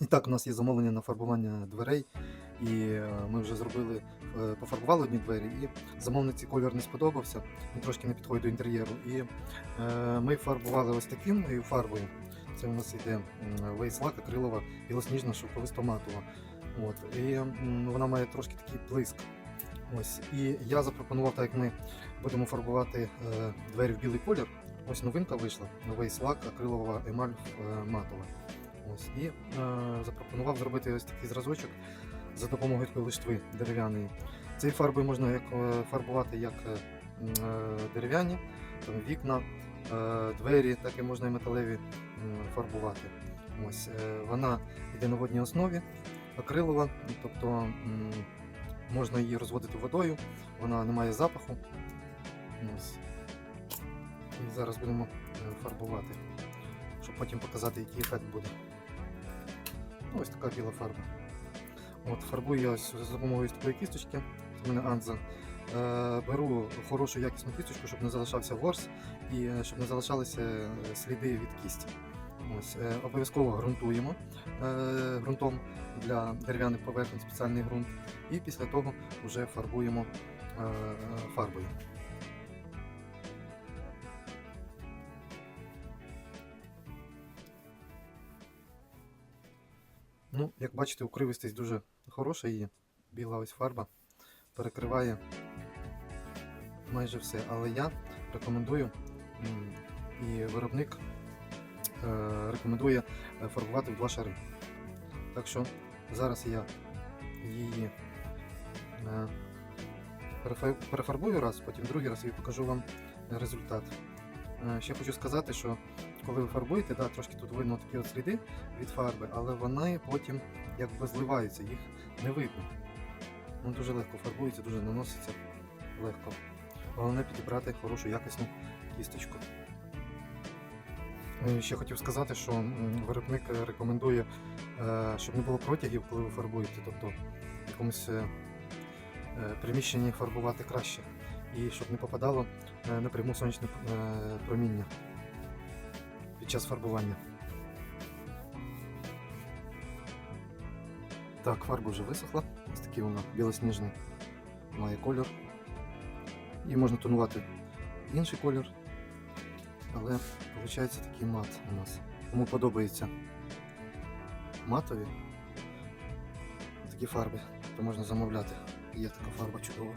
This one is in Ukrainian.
І так, у нас є замовлення на фарбування дверей, і е, ми вже зробили, е, пофарбували одні двері, і замовниці колір не сподобався, він трошки не підходить до інтер'єру. І е, ми фарбували ось таким фарбою. Це у нас йде вейслак, акрилова, білосніжна, шовковисто матова. От. І вона має трошки такий блиск. Ось. І я запропонував, так як ми будемо фарбувати двері в білий колір. Ось новинка вийшла. Новий слак, акрилова емаль матова. Ось. І е, запропонував зробити ось такий зразочок за допомогою такої дерев'яної. Цією фарбою можна як, е, фарбувати як е, е, дерев'яні, вікна, двері, так і можна і металеві фарбувати. Ось. Вона йде на водній основі, акрилова, тобто можна її розводити водою, вона не має запаху. Ось. І зараз будемо фарбувати, щоб потім показати, який ефект буде. Ну, Ось така біла фарба. От, фарбую я за допомогою такої кісточки. Це мене Анза. Е, беру хорошу якісну кісточку, щоб не залишався ворс і е, щоб не залишалися е, сліди від кісті. Ось, е, обов'язково ґрунтуємо е, ґрунтом для дерев'яних поверхень спеціальний ґрунт. І після того вже фарбуємо е, фарбою. Ну, як бачите, укривистість дуже хороша її. Біла ось фарба перекриває майже все. Але я рекомендую і виробник е, рекомендує е, фарбувати в два шари. Так що зараз я її е, перефарбую раз, потім другий раз і покажу вам результат. Ще хочу сказати, що коли ви фарбуєте, да, трошки тут видно такі от сліди від фарби, але вони потім якби зливаються, їх не видно. Ну, дуже легко фарбується, дуже наноситься легко. Головне підібрати хорошу якісну кісточку. Е, Ще хотів сказати, що виробник рекомендує, е, щоб не було протягів, коли ви фарбуєте, тобто в якомусь е, е, приміщенні фарбувати краще. І щоб не попадало напряму сонячне проміння під час фарбування. Так, фарба вже висохла. Ось такий вона білосніжний має колір. І можна тонувати інший колір. Але виходить такий мат у нас. Кому подобається матові такі фарби, то можна замовляти. Є така фарба чудова.